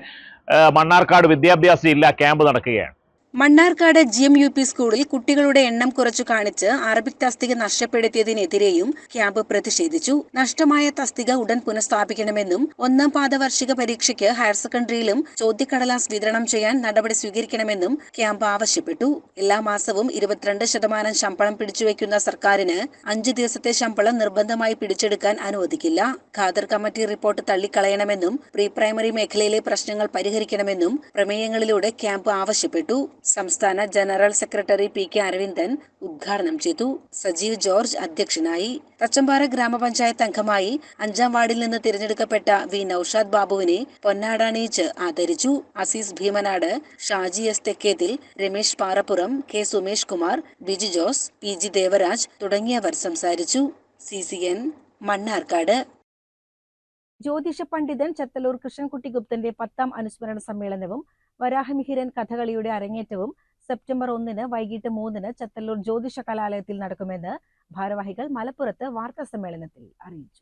S11: മണ്ണാർക്കാട് വിദ്യാഭ്യാസ ജില്ലാ ക്യാമ്പ് നടക്കുകയാണ്.
S4: Mannarkkad G M U P സ്കൂളിൽ കുട്ടികളുടെ എണ്ണം കുറച്ചു കാണിച്ച് അറബിക് തസ്തിക നഷ്ടപ്പെടുത്തിയതിനെതിരെയും ക്യാമ്പ് പ്രതിഷേധിച്ചു. നഷ്ടമായ തസ്തിക ഉടൻ പുനഃസ്ഥാപിക്കണമെന്നും ഒന്നാം പാദവർഷിക പരീക്ഷയ്ക്ക് ഹയർ സെക്കൻഡറിയിലും ചോദ്യക്കടലാസ് വിതരണം ചെയ്യാൻ നടപടി സ്വീകരിക്കണമെന്നും ക്യാമ്പ് ആവശ്യപ്പെട്ടു. എല്ലാ മാസവും ഇരുപത്തിരണ്ട് ശതമാനം ശമ്പളം പിടിച്ചുവെക്കുന്ന സർക്കാരിന് അഞ്ചു ദിവസത്തെ ശമ്പളം നിർബന്ധമായി പിടിച്ചെടുക്കാൻ അനുവദിക്കില്ല. ഖാദർ കമ്മിറ്റി റിപ്പോർട്ട് തള്ളിക്കളയണമെന്നും പ്രീ പ്രൈമറി മേഖലയിലെ പ്രശ്നങ്ങൾ പരിഹരിക്കണമെന്നും പ്രമേയങ്ങളിലൂടെ ക്യാമ്പ് ആവശ്യപ്പെട്ടു. സംസ്ഥാന general secretary P K Aravindan ഉദ്ഘാടനം ചെയ്തു. സജീവ് ജോർജ് അധ്യക്ഷനായി. തച്ചമ്പാറ ഗ്രാമപഞ്ചായത്ത് അംഗമായി അഞ്ചാം വാർഡിൽ നിന്ന് തിരഞ്ഞെടുക്കപ്പെട്ട വി നൌഷാദ് ബാബുവിനെ പൊന്നാടാണീച്ച് ആദരിച്ചു. Azeez Bheemanad Shaji S Thekkethil Ramesh Parappuram K Sumesh Kumar Biju Jose P G Devaraj തുടങ്ങിയവർ സംസാരിച്ചു. C C N Mannarkkad.
S1: ജ്യോതിഷ പണ്ഡിതൻ ചത്തലൂർ കൃഷ്ണൻകുട്ടി ഗുപ്തന്റെ പത്താം അനുസ്മരണ സമ്മേളനവും വരാഹമിഹിരൻ കഥകളിയുടെ അരങ്ങേറ്റവും സെപ്റ്റംബർ ഒന്നിന് വൈകിട്ട് മൂന്നിന് ചത്തല്ലൂർ ജ്യോതിഷ കലാലയത്തിൽ നടക്കുമെന്ന് ഭാരവാഹികൾ മലപ്പുറത്ത് വാർത്താ സമ്മേളനത്തിൽ അറിയിച്ചു.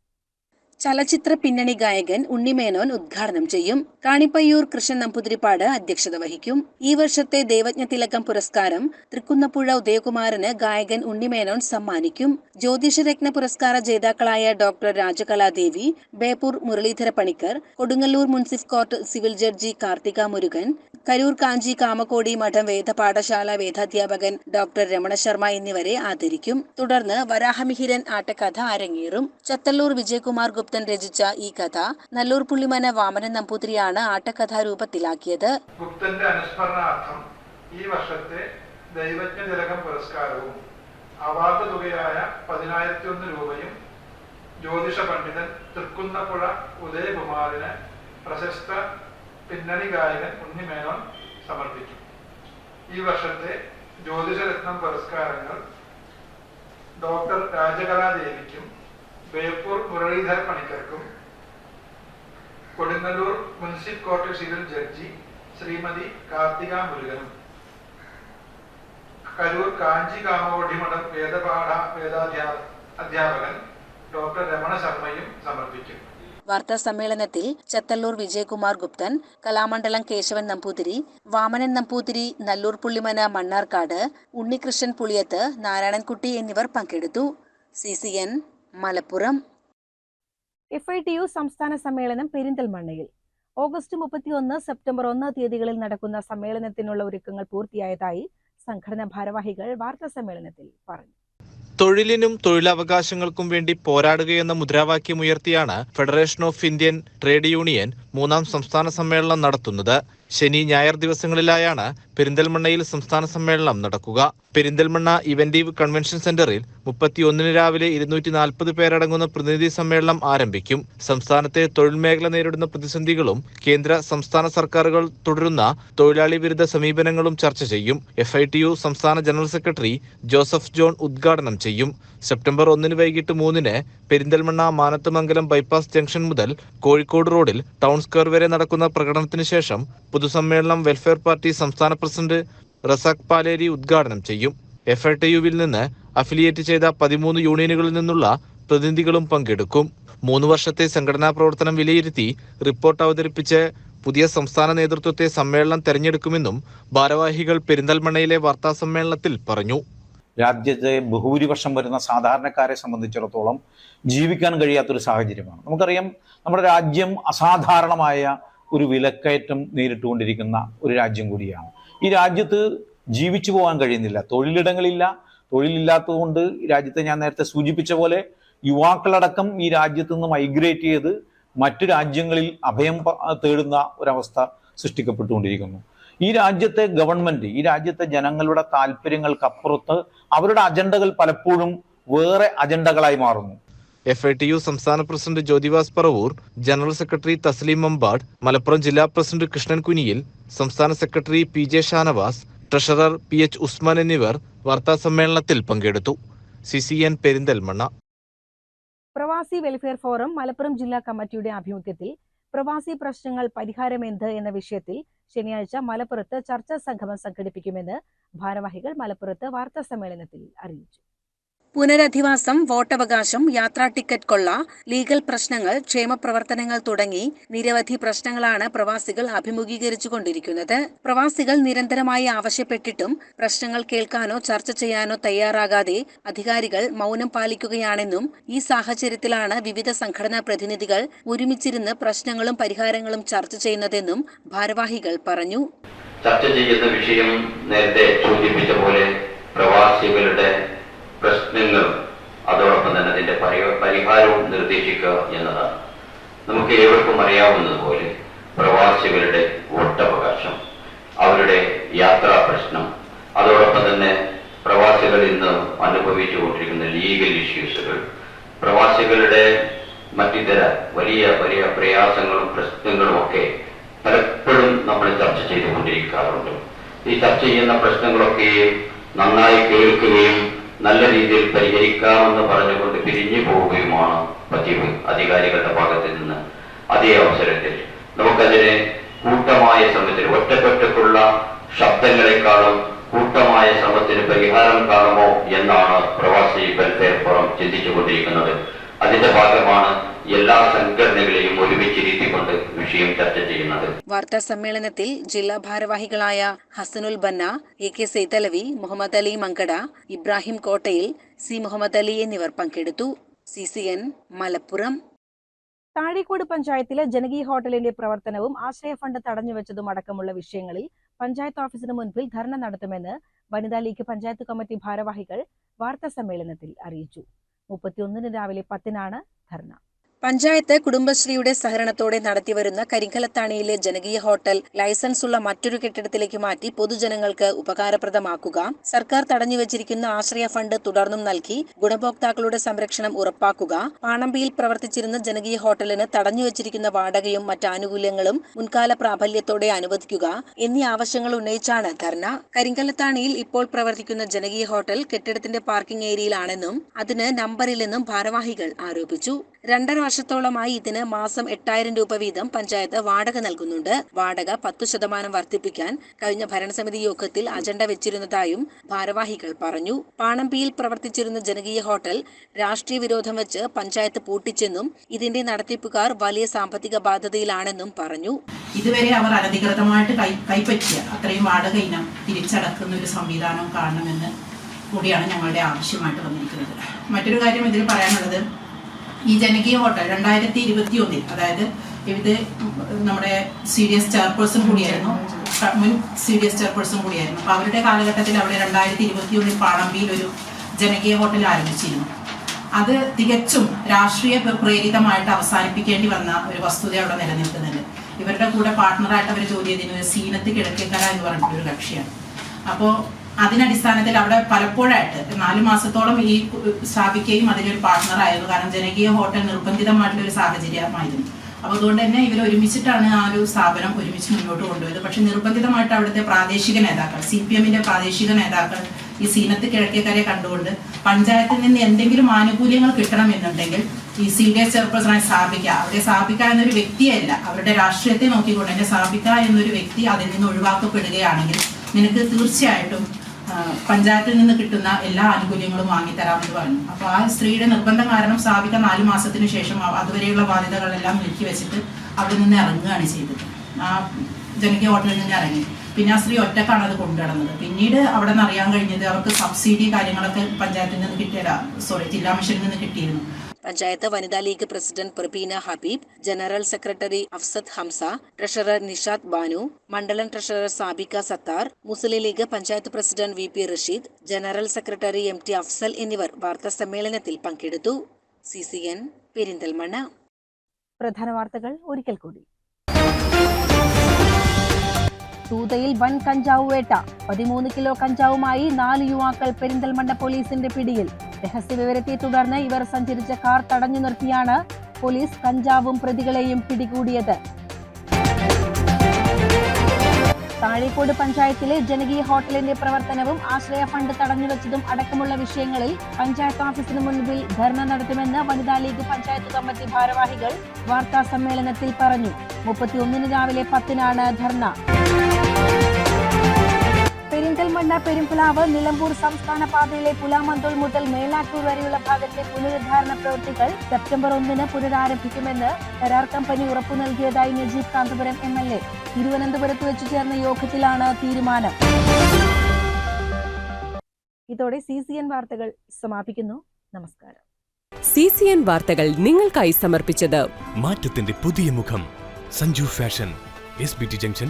S4: ചലച്ചിത്ര പിന്നണി ഗായകൻ ഉണ്ണിമേനോൻ ഉദ്ഘാടനം ചെയ്യും. കാണിപ്പയ്യൂർ കൃഷ്ണൻ നമ്പൂതിരിപ്പാട് അധ്യക്ഷത വഹിക്കും. ഈ വർഷത്തെ ദേവജ്ഞ തിലകം പുരസ്കാരം തൃക്കുന്നപ്പുഴ ഉദയകുമാരന് ഗായകൻ ഉണ്ണിമേനോൻ സമ്മാനിക്കും. ജ്യോതിഷരത്ന പുരസ്കാര ജേതാക്കളായ ഡോക്ടർ രാജകലാദേവി ബേപ്പൂർ മുരളീധര പണിക്കർ കൊടുങ്ങല്ലൂർ മുൻസിഫ് court civil judge Karthika Murugan Karur Kanchi Kamakoti Math വേദപാഠശാല വേദാധ്യാപകൻ ഡോക്ടർ രമണ ശർമ്മ എന്നിവരെ ആദരിക്കും. തുടർന്ന് വരാഹമിഹിരൻ ആട്ടക്കഥ അരങ്ങേറും. ചത്തല്ലൂർ വിജയകുമാർ ഗുപ്തൻ രചിച്ച ഈ കഥ നല്ലൂർ പുള്ളിമന വാമനൻ നമ്പൂതിരിയാണ് ആട്ടക്കഥാരൂപത്തിലാക്കിയത്.
S12: ഗുപ്തന്റെ അനുസ്മരണാർത്ഥം ഈ വർഷത്തെ ദൈവജ്ഞ തിലകം പുരസ്കാരവും അവാർഡ് തുകയായ പതിനായിരത്തി ഒന്ന് രൂപയും ജ്യോതിഷ പണ്ഡിതൻ തൃക്കുന്നപ്പുഴ ഉദയകുമാറിന് പ്രശസ്ത പിന്നണി ഗായകൻ ഉണ്ണിമേനോൻ സമർപ്പിച്ചു ഈ വർഷത്തെ ജ്യോതിഷരത്നം പുരസ്കാരങ്ങൾ ഡോക്ടർ രാജകലാദേവിക്കും Beypore Muralidhar പണിക്കർക്കും Kodungallur munsiff court civil judge Shrimati Karthika മുരുകനും Karur Kanchi Kamakoti മഠം വേദപാഠ വേദാധ്യാ അധ്യാപകൻ ഡോക്ടർ രമണ ശർമ്മയും സമർപ്പിക്കും.
S4: വാർത്താ സമ്മേളനത്തിൽ ചത്തല്ലൂർ വിജയകുമാർ ഗുപ്തൻ കലാമണ്ഡലം കേശവൻ നമ്പൂതിരി വാമനൻ നമ്പൂതിരി നല്ലൂർ പുള്ളിമന മണ്ണാർക്കാട് ഉണ്ണികൃഷ്ണൻ പുളിയത്ത് നാരായണൻകുട്ടി എന്നിവർ പങ്കെടുത്തു. C C N Malappuram.
S1: F I T U സംസ്ഥാന സമ്മേളനം പെരിന്തൽമണ്ണയിൽ. ഓഗസ്റ്റ് മുപ്പത്തിയൊന്ന് സെപ്റ്റംബർ ഒന്ന് തീയതികളിൽ നടക്കുന്ന സമ്മേളനത്തിനുള്ള ഒരുക്കങ്ങൾ പൂർത്തിയായതായി സംഘടനാ ഭാരവാഹികൾ വാർത്താ സമ്മേളനത്തിൽ പറഞ്ഞു.
S2: തൊഴിലിനും തൊഴിലവകാശങ്ങൾക്കും വേണ്ടി പോരാടുകയെന്ന മുദ്രാവാക്യം ഉയർത്തിയാണ് federation of Indian trade union മൂന്നാം സംസ്ഥാന സമ്മേളനം നടത്തുന്നത്. ശനി ഞായർ ദിവസങ്ങളിലായാണ് പെരിന്തൽമണ്ണയിൽ സംസ്ഥാന സമ്മേളനം നടക്കുക. പെരിന്തൽമണ്ണ ഇവന്റീവ് കൺവെൻഷൻ സെന്ററിൽ മുപ്പത്തിയൊന്നിന് രാവിലെ ഇരുന്നൂറ്റി നാൽപ്പത് പേരടങ്ങുന്ന പ്രതിനിധി സമ്മേളനം ആരംഭിക്കും. സംസ്ഥാനത്തെ തൊഴിൽ മേഖല നേരിടുന്ന പ്രതിസന്ധികളും കേന്ദ്ര സംസ്ഥാന സർക്കാരുകൾ തുടരുന്ന തൊഴിലാളി വിരുദ്ധ സമീപനങ്ങളും ചർച്ച ചെയ്യും. എഫ് ഐ ടി യു സംസ്ഥാന ജനറൽ സെക്രട്ടറി ജോസഫ് ജോൺ ഉദ്ഘാടനം ചെയ്യും. സെപ്റ്റംബർ ഒന്നിന് വൈകിട്ട് മൂന്നിന് പെരിന്തൽമണ്ണ മാനത്തുമംഗലം ബൈപ്പാസ് ജംഗ്ഷൻ മുതൽ കോഴിക്കോട് റോഡിൽ ടൗൺ സ്ക്വയർ വരെ നടക്കുന്ന പ്രകടനത്തിന് ശേഷം പൊതുസമ്മേളനം വെൽഫെയർ പാർട്ടി സംസ്ഥാന പ്രസിഡന്റ് റസാഖ് പാലേരി ഉദ്ഘാടനം ചെയ്യും. എഫ് ടി യുവിൽ നിന്ന് അഫിലിയേറ്റ് ചെയ്ത പതിമൂന്ന് യൂണിയനുകളിൽ നിന്നുള്ള പ്രതിനിധികളും പങ്കെടുക്കും. മൂന്ന് വർഷത്തെ സംഘടനാ പ്രവർത്തനം വിലയിരുത്തി റിപ്പോർട്ട് അവതരിപ്പിച്ച് പുതിയ സംസ്ഥാന നേതൃത്വത്തെ സമ്മേളനം തെരഞ്ഞെടുക്കുമെന്നും ഭാരവാഹികൾ പെരിന്തൽമണ്ണയിലെ വാർത്താ സമ്മേളനത്തിൽ പറഞ്ഞു.
S13: രാജ്യത്തെ ബഹുഭൂരിപക്ഷം വരുന്ന സാധാരണക്കാരെ സംബന്ധിച്ചിടത്തോളം ജീവിക്കാൻ കഴിയാത്തൊരു സാഹചര്യമാണ്. നമുക്കറിയാം നമ്മുടെ രാജ്യം അസാധാരണമായ ഒരു വിലക്കയറ്റം നേരിട്ടുകൊണ്ടിരിക്കുന്ന ഒരു രാജ്യം കൂടിയാണ്. ഈ രാജ്യത്ത് ജീവിച്ചു പോകാൻ കഴിയുന്നില്ല. തൊഴിലിടങ്ങളില്ല. തൊഴിലില്ലാത്തതുകൊണ്ട് രാജ്യത്തെ ഞാൻ നേരത്തെ സൂചിപ്പിച്ച പോലെ യുവാക്കളടക്കം ഈ രാജ്യത്ത് നിന്ന് മൈഗ്രേറ്റ് ചെയ്ത് മറ്റു രാജ്യങ്ങളിൽ അഭയം തേടുന്ന ഒരവസ്ഥ സൃഷ്ടിക്കപ്പെട്ടുകൊണ്ടിരിക്കുന്നു. ഈ രാജ്യത്തെ ഗവൺമെന്റ് ഈ രാജ്യത്തെ ജനങ്ങളുടെ താല്പര്യങ്ങൾക്കപ്പുറത്ത് അവരുടെ അജണ്ടകൾ പലപ്പോഴും വേറെ അജണ്ടകളായി മാറുന്നു.
S2: എഫ് ഐ ടി യു സംസ്ഥാന president Jyothivas Paravur general secretary Thasleem Mambad Malappuram ജില്ലാ പ്രസിഡന്റ് കൃഷ്ണൻ കുനിയിൽ സംസ്ഥാന secretary P J Shanavas treasurer P H Usman എന്നിവർ വാർത്താ സമ്മേളനത്തിൽ പങ്കെടുത്തു. C C N Perinthalmanna.
S1: Pravasi welfare forum Malappuram ജില്ലാ കമ്മിറ്റിയുടെ ആഭിമുഖ്യത്തിൽ പ്രവാസി പ്രശ്നങ്ങൾ പരിഹാരമെന്ത് എന്ന വിഷയത്തിൽ ശനിയാഴ്ച മലപ്പുറത്ത് ചർച്ചാ സംഗമം സംഘടിപ്പിക്കുമെന്ന് ഭാരവാഹികൾ മലപ്പുറത്ത് വാർത്താ സമ്മേളനത്തിൽ അറിയിച്ചു.
S4: പുനരധിവാസം വോട്ടവകാശം യാത്രാ ടിക്കറ്റ് കൊള്ള ലീഗൽ പ്രശ്നങ്ങൾ ക്ഷേമപ്രവർത്തനങ്ങൾ തുടങ്ങി നിരവധി പ്രശ്നങ്ങളാണ് പ്രവാസികൾ അഭിമുഖീകരിച്ചു അഭിമുഖീകരിച്ചുകൊണ്ടിരിക്കുന്നത്. പ്രവാസികൾ നിരന്തരമായി ആവശ്യപ്പെട്ടിട്ടും പ്രശ്നങ്ങൾ കേൾക്കാനോ ചർച്ച ചെയ്യാനോ തയ്യാറാകാതെ അധികാരികൾ മൗനം പാലിക്കുകയാണെന്നും ഈ സാഹചര്യത്തിലാണ് വിവിധ സംഘടനാ പ്രതിനിധികൾ ഒരുമിച്ചിരുന്ന് പ്രശ്നങ്ങളും പരിഹാരങ്ങളും ചർച്ച ചെയ്യുന്നതെന്നും ഭാരവാഹികൾ പറഞ്ഞു.
S14: ചർച്ച ചെയ്യുന്ന വിഷയം നേരത്തെ സൂചിപ്പിച്ച പോലെ പ്രവാസികളുടെ പ്രശ്നങ്ങളും അതോടൊപ്പം തന്നെ അതിന്റെ പരി- പരിഹാരവും നിർദ്ദേശിക്കുക എന്നതാണ്. നമുക്ക് ഏവർക്കും അറിയാവുന്നതുപോലെ പ്രവാസികളുടെ വോട്ടവകാശം അവരുടെ യാത്രാ പ്രശ്നം അതോടൊപ്പം തന്നെ പ്രവാസികൾ ഇന്ന് അനുഭവിച്ചുകൊണ്ടിരിക്കുന്ന ലീഗൽ ഇഷ്യൂസുകൾ പ്രവാസികളുടെ മറ്റിതര വലിയ വലിയ പ്രയാസങ്ങളും പ്രശ്നങ്ങളും ഒക്കെ പലപ്പോഴും നമ്മൾ ചർച്ച ചെയ്തുകൊണ്ടിരിക്കാറുണ്ട്. ഈ ചർച്ച ചെയ്യുന്ന പ്രശ്നങ്ങളൊക്കെ നന്നായി കേൾക്കുകയും നല്ല രീതിയിൽ പരിഹരിക്കാമെന്ന് പറഞ്ഞുകൊണ്ട് പിരിഞ്ഞു പോവുകയുമാണ് പതിവ് അധികാരികളുടെ ഭാഗത്ത് നിന്ന്. അതേ അവസരത്തിൽ നമുക്കതിനെ കൂട്ടമായ ശ്രമത്തിൽ ഒറ്റക്കൊറ്റക്കുള്ള ശബ്ദങ്ങളെക്കാളും കൂട്ടമായ ശ്രമത്തിന് പരിഹാരം കാണുമോ എന്നാണ് പ്രവാസി വെൽഫെയർ ഫോറം ചിന്തിച്ചുകൊണ്ടിരിക്കുന്നത്. അതിന്റെ ഭാഗമാണ് എല്ലാ സംഘടനകളെയും ഒരുമിച്ചിരുത്തിക്കൊണ്ട് വിഷയം ചർച്ച ചെയ്യുന്നത്.
S4: വാർത്താ സമ്മേളനത്തിൽ ജില്ലാ ഭാരവാഹികളായ Hasanul Banna A K Saithalavi Muhammad Ali Mankada Ibrahim Kottayil C Muhammad Ali എന്നിവർ പങ്കെടുത്തു. C C N Malappuram.
S1: Thazhekode പഞ്ചായത്തിലെ ജനകീയ ഹോട്ടലിന്റെ പ്രവർത്തനവും ആശ്രയ ഫണ്ട് തടഞ്ഞുവെച്ചതും അടക്കമുള്ള വിഷയങ്ങളിൽ പഞ്ചായത്ത് ഓഫീസിന് മുൻപിൽ ധർണ നടത്തുമെന്ന് വനിതാ ലീഗ് പഞ്ചായത്ത് കമ്മിറ്റി ഭാരവാഹികൾ വാർത്താ സമ്മേളനത്തിൽ അറിയിച്ചു. മുപ്പത്തിയൊന്നിന് രാവിലെ പത്തിനാണ് ധർണ.
S4: പഞ്ചായത്ത് കുടുംബശ്രീയുടെ സഹകരണത്തോടെ നടത്തിവരുന്ന കരിങ്കലത്താണിയിലെ ജനകീയ ഹോട്ടൽ ലൈസൻസ് ഉള്ള മറ്റൊരു കെട്ടിടത്തിലേക്ക് മാറ്റി പൊതുജനങ്ങൾക്ക് ഉപകാരപ്രദമാക്കുക. സർക്കാർ തടഞ്ഞുവച്ചിരിക്കുന്ന ആശ്രയ ഫണ്ട് തുടർന്നും നൽകി ഗുണഭോക്താക്കളുടെ സംരക്ഷണം ഉറപ്പാക്കുക. പാണമ്പിയിൽ പ്രവർത്തിച്ചിരുന്ന ജനകീയ ഹോട്ടലിന് തടഞ്ഞുവച്ചിരിക്കുന്ന വാടകയും മറ്റ് ആനുകൂല്യങ്ങളും മുൻകാല പ്രാബല്യത്തോടെ അനുവദിക്കുക എന്നീ ആവശ്യങ്ങൾ ഉന്നയിച്ചാണ് ധർണ. കരിങ്കലത്താണിയിൽ ഇപ്പോൾ പ്രവർത്തിക്കുന്ന ജനകീയ ഹോട്ടൽ കെട്ടിടത്തിന്റെ പാർക്കിംഗ് ഏരിയയിലാണെന്നും അതിന് നമ്പറില്ലെന്നും ഭാരവാഹികൾ ആരോപിച്ചു. രണ്ടര വർഷത്തോളമായി ഇതിന് മാസം എട്ടായിരം രൂപ വീതം പഞ്ചായത്ത് വാടക നൽകുന്നുണ്ട്. വാടക പത്തു ശതമാനം വർദ്ധിപ്പിക്കാൻ കഴിഞ്ഞ ഭരണസമിതി യോഗത്തിൽ അജണ്ട വെച്ചിരുന്നതായും ഭാരവാഹികൾ പറഞ്ഞു. പാണമ്പിയിൽ പ്രവർത്തിച്ചിരുന്ന ജനകീയ ഹോട്ടൽ രാഷ്ട്രീയ വിരോധം വെച്ച് പഞ്ചായത്ത് പൂട്ടിച്ചെന്നും ഇതിന്റെ നടത്തിപ്പുകാർ വലിയ സാമ്പത്തിക ബാധ്യതയിലാണെന്നും പറഞ്ഞു.
S15: ഇതുവരെ അവർ അനധികൃതമായിട്ട് കൈപ്പറ്റിയ അത്രയും വാടക ഇനം തിരിച്ചടക്കുന്ന ഒരു സംവിധാനം കാണണമെന്ന് കൂടിയാണ് ഞങ്ങളുടെ ആവശ്യമായിട്ട് വന്നിരിക്കുന്നത്. മറ്റൊരു കാര്യം ഇതിൽ പറയാനുള്ളത് ഈ ജനകീയ ഹോട്ടൽ രണ്ടായിരത്തി ഇരുപത്തി ഒന്നിൽ അതായത് ഇത് നമ്മുടെ സി ഡി എസ് ചെയർപേഴ്സൺ കൂടിയായിരുന്നു. മുൻ സി ഡി എസ് ചെയർപേഴ്സൺ കൂടിയായിരുന്നു. അപ്പോൾ അവരുടെ കാലഘട്ടത്തിൽ അവിടെ രണ്ടായിരത്തി ഇരുപത്തി ഒന്നിൽ പാളമ്പിയിൽ ഒരു ജനകീയ ഹോട്ടൽ ആരംഭിച്ചിരുന്നു. അത് തികച്ചും രാഷ്ട്രീയ പ്ര- പ്രേരിതമായിട്ട് അവസാനിപ്പിക്കേണ്ടി വന്ന ഒരു വസ്തുത അവിടെ നിലനിൽക്കുന്നുണ്ട് ഇവരുടെ കൂടെ പാർട്ട്ണറായിട്ട് അവർ ജോലി ചെയ്തിരുന്നത് സീനത്ത് കിഴക്കേക്കര എന്ന് പറഞ്ഞിട്ടൊരു കക്ഷിയാണ്. അപ്പോൾ അതിനടിസ്ഥാനത്തിൽ അവിടെ പലപ്പോഴായിട്ട് നാലു മാസത്തോളം ഈ സ്ഥാപിക്കുകയും അതിനൊരു പാർട്ണർ പാർട്ട്ണറായിരുന്നു കാരണം ജനകീയ ഹോട്ടൽ നിർബന്ധിതമായിട്ടുള്ള ഒരു സാഹചര്യമായിരുന്നു. അപ്പോൾ അതുകൊണ്ട് തന്നെ ഇവർ ഒരുമിച്ചിട്ടാണ് ആ ഒരു സ്ഥാപനം ഒരുമിച്ച് മുന്നോട്ട് കൊണ്ടുപോയത്. പക്ഷെ നിർബന്ധിതമായിട്ട് അവിടുത്തെ പ്രാദേശിക നേതാക്കൾ സി പി എമ്മിന്റെ പ്രാദേശിക നേതാക്കൾ ഈ സീനത്ത് കിഴക്കേക്കാരെ കണ്ടുകൊണ്ട് പഞ്ചായത്തിൽ നിന്ന് എന്തെങ്കിലും ആനുകൂല്യങ്ങൾ കിട്ടണം എന്നുണ്ടെങ്കിൽ ഈ സി ഡി എസ് ചെയർപേഴ്സണായി സ്ഥാപിക്കുക. അവിടെ സ്ഥാപിക്ക എന്നൊരു വ്യക്തിയല്ല. അവരുടെ രാഷ്ട്രീയത്തെ നോക്കിക്കൊണ്ട് തന്നെ സ്ഥാപിക്ക എന്നൊരു വ്യക്തി അതിൽ നിന്ന് ഒഴിവാക്കപ്പെടുകയാണെങ്കിൽ നിനക്ക് തീർച്ചയായിട്ടും പഞ്ചായത്തിൽ നിന്ന് കിട്ടുന്ന എല്ലാ ആനുകൂല്യങ്ങളും വാങ്ങിത്തരാമെന്ന് പറഞ്ഞു. അപ്പോൾ ആ സ്ത്രീയുടെ നിർബന്ധം കാരണം സാബിക നാല് മാസത്തിന് ശേഷം അതുവരെയുള്ള ബാധ്യതകളെല്ലാം നീക്കി വെച്ചിട്ട് അവിടെ നിന്ന് ഇറങ്ങുകയാണ് ചെയ്തത്. ആ ജനകീയ ഹോട്ടലിൽ നിന്ന് ഇറങ്ങി. പിന്നെ ആ സ്ത്രീ ഒറ്റക്കാണ് അത് കൊണ്ടുനടന്നത്. പിന്നീട് അവിടെ നിന്ന് അറിയാൻ കഴിഞ്ഞത് അവർക്ക് സബ്സിഡി കാര്യങ്ങളൊക്കെ പഞ്ചായത്തിൽ നിന്ന് കിട്ടിയ സോറി ജില്ലാ മിഷനിൽ നിന്ന് കിട്ടിയിരുന്നു.
S4: Panchayat Vanitha league president Prabeena Habeeb general secretary Afsad Hamsa treasurer Nishad Banu മണ്ഡലം treasurer Sabika Sathar Muslim league panchayat president V P Rasheed general secretary M T Afsal എന്നിവർ വാർത്താ സമ്മേളനത്തിൽ പങ്കെടുത്തു. C C N Perinthalmanna.
S1: പ്രധാന വാർത്തകൾ ഒരിക്കൽ കൂടി. തൂതയിൽ വൻ കഞ്ചാവ് വേട്ട. പതിമൂന്ന് കിലോ കഞ്ചാവുമായി നാല് യുവാക്കൾ പെരിന്തൽമണ്ണ പോലീസിന്റെ പിടിയിൽ. രഹസ്യവിവരത്തെ തുടർന്ന് ഇവർ സഞ്ചരിച്ച കാർ തടഞ്ഞു നിർത്തിയാണ് പോലീസ് കഞ്ചാവും പ്രതികളെയും പിടികൂടിയത്. താഴേക്കോട് പഞ്ചായത്തിലെ ജനകീയ ഹോട്ടലിന്റെ പ്രവർത്തനവും ആശ്രയ ഫണ്ട് തടഞ്ഞുവച്ചതും അടക്കമുള്ള വിഷയങ്ങളിൽ പഞ്ചായത്ത് ഓഫീസിന് മുൻപിൽ ധർണ നടത്തുമെന്ന് വനിതാ ലീഗ് പഞ്ചായത്ത് കമ്മിറ്റി ഭാരവാഹികൾ വാർത്താ സമ്മേളനത്തിൽ പറഞ്ഞു. മുപ്പത്തിയൊന്നിന് രാവിലെ പത്തിനാണ് ധർണ. പെരിന്തൽമണ്ണ പെരുമ്പുലാവ് നിലമ്പൂർ സംസ്ഥാന പാതയിലെ പുലാമന്തോൾ മുതൽ മേലാറ്റൂർ വരെയുള്ള ഭാഗത്തെ പുനരുദ്ധാരണ പ്രവൃത്തികൾ സെപ്റ്റംബർ ഒന്നിന് പുനരാരംഭിക്കുമെന്ന് കരാർ കമ്പനി ഉറപ്പു നൽകിയതായി Najeeb Kanthapuram M L A. തിരുവനന്തപുരത്ത് വെച്ച് ചേർന്ന യോഗത്തിലാണ് തീരുമാനം. ഇതോടെ സി സി എൻ വാർത്തകൾ സമാപിക്കുന്നു. നമസ്കാരം.
S16: സി സി എൻ വാർത്തകൾ നിങ്ങൾക്കായി സമർപ്പിച്ചത്
S17: മാറ്റത്തിന്റെ പുതിയ മുഖം Sanju fashion S B T junction